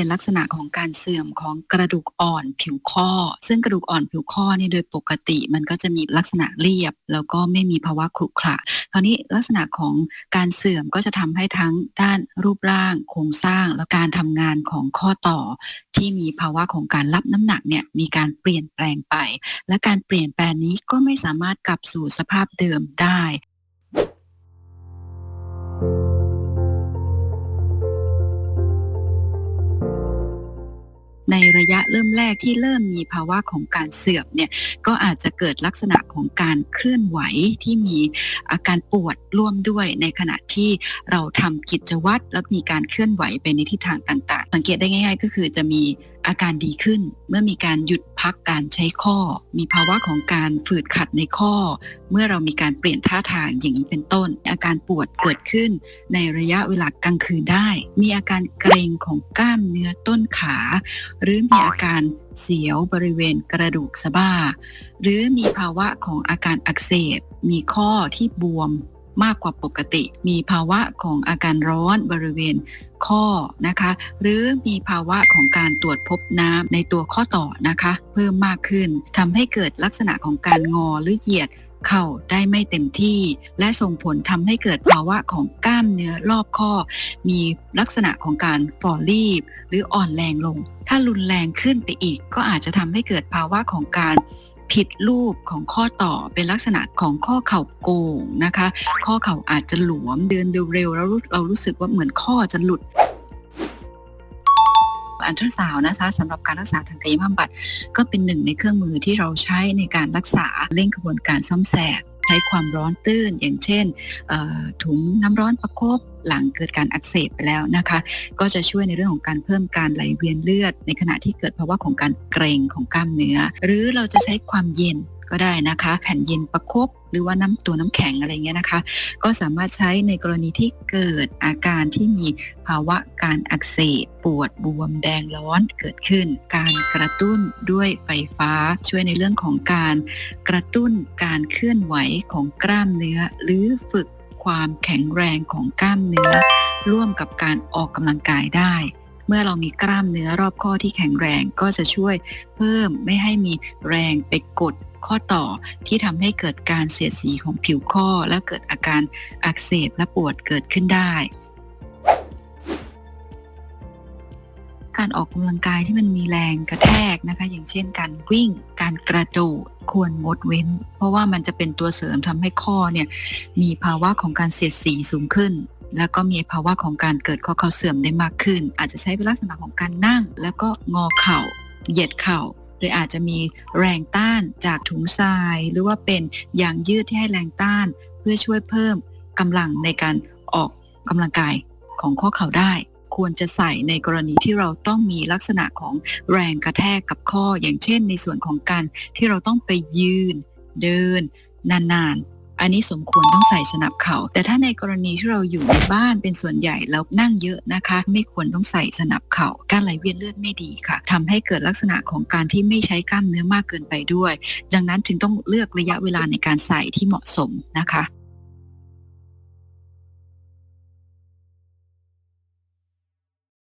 เป็นลักษณะของการเสื่อมของกระดูกอ่อนผิวข้อ ซึ่งกระดูกอ่อนผิวข้อนี่โดยปกติมันก็จะมีลักษณะเรียบ แล้วก็ไม่มีภาวะขรุขระคราวนี้ลักษณะของการเสื่อมก็จะทำให้ทั้งด้านรูปร่างโครงสร้าง และการทำงานของข้อต่อ ที่มีภาวะของการรับน้ำหนักเนี่ยมีการเปลี่ยนแปลงไป และการเปลี่ยนแปลงนี้ก็ไม่สามารถกลับสู่สภาพเดิมได้ ในระยะเริ่มแรกที่เริ่มมีภาวะของการเสื่อมเนี่ยก็อาจจะเกิดลักษณะของการเคลื่อนไหวที่มีอาการปวดร่วมด้วยในขณะที่เราทำกิจวัตรแล้วมีการเคลื่อนไหวไปในทิศทางต่าง ๆ สังเกตได้ง่าย ๆ ก็คือจะมี อาการดีขึ้นเมื่อมีการหยุดพักการใช้ข้อ มีภาวะของการฝืดขัดในข้อ เมื่อเรามีการเปลี่ยนท่าทางอย่างนี้เป็นต้น อาการปวดเกิดขึ้นในระยะเวลากลางคืนได้ มีอาการเกร็งของกล้ามเนื้อต้นขา หรือมีอาการเสียวบริเวณกระดูกสะบ้า หรือมีภาวะของอาการอักเสบ มีข้อที่บวม มากกว่าปกติ มีภาวะของอาการร้อนบริเวณข้อนะคะ หรือมีภาวะของการตรวจพบน้ำในตัวข้อต่อนะคะ เพิ่มมากขึ้นทำให้เกิดลักษณะของการงอหรือเหยียดเข่าได้ไม่เต็มที่ และส่งผลทำให้เกิดภาวะของกล้ามเนื้อรอบข้อ มีลักษณะของการฝ่อรีบ หรืออ่อนแรงลง ถ้ารุนแรงขึ้นไปอีก ก็อาจจะทำให้เกิดภาวะของการ ผิดรูปของข้อต่อเป็นลักษณะของข้อเข่าโกงนะคะ ข้อเข่าอาจจะหลวมเดินเร็วๆแล้วเรารู้สึกว่าเหมือนข้อจะหลุดอันตราซาวนะคะสำหรับการรักษาทางกายภาพบำบัดก็เป็นหนึ่งในเครื่องมือที่เราใช้ในการรักษาเร่งกระบวนการซ่อมแซม ช้ความร้อนตื้น อย่างเช่นถุงน้ำร้อนประคบหลังเกิดการอักเสบไปแล้วนะคะ ก็จะช่วยในเรื่องของการเพิ่มการไหลเวียนเลือด ในขณะที่เกิดภาวะของการเกร็งของกล้ามเนื้อ หรือเราจะใช้ความเย็น ก็ได้นะคะ แผ่นเย็นประคบหรือว่าน้ำตัวน้ำแข็งอะไรเงี้ยนะคะ ก็สามารถใช้ในกรณีที่เกิดอาการที่มีภาวะการอักเสบปวดบวมแดงร้อนเกิดขึ้น การกระตุ้นด้วยไฟฟ้าช่วยในเรื่องของการกระตุ้นการเคลื่อนไหวของกล้ามเนื้อ หรือฝึกความแข็งแรงของกล้ามเนื้อ ร่วมกับการออกกำลังกายได้ เมื่อเรามีกล้ามเนื้อรอบข้อที่แข็งแรงก็จะช่วยเพิ่มไม่ให้มีแรงไปกดข้อต่อที่ทำให้เกิดการเสียดสีของผิวข้อ และเกิดอาการอักเสบและปวดเกิดขึ้นได้ การออกกำลังกายที่มันมีแรงกระแทกนะคะ อย่างเช่นการวิ่ง การกระโดดควรงดเว้น เพราะว่ามันจะเป็นตัวเสริมทำให้ข้อเนี่ยมีภาวะของการเสียดสีสูงขึ้น แล้วก็มีภาวะของการเกิดข้อเข่าเสื่อมได้มากขึ้น อาจจะใช้เป็นลักษณะของการนั่ง แล้วก็งอเข่า เหยียดเข่าหรืออาจจะมีแรงต้านจากถุงทราย หรือว่าเป็นยางยืดที่ให้แรงต้าน เพื่อช่วยเพิ่มกำลังในการออกกำลังกายของข้อเข่าได้ ควรจะใส่ในกรณีที่เราต้องมีลักษณะของแรงกระแทกกับข้ออย่างเช่น ในส่วนของการที่เราต้องไปยืน เดินนาน อันนี้สมควรต้องใส่สนับเขา่าแต่ถ้าในกรณีที่เราอยู่ในบ้านเป็นส่วนใหญ่แล้วนั่งเยอะนะคะ ไม่ควรต้องใส่สนับเขา่าการไหลเวียนเลือดไม่ดีค่ะทำให้เกิดลักษณะของการที่ไม่ใช้กล้ามเนื้อมากเกินไปด้วย ดังนั้นจึงต้องเลือกระยะเวลาในการใส่ที่เหมาะสมนะคะ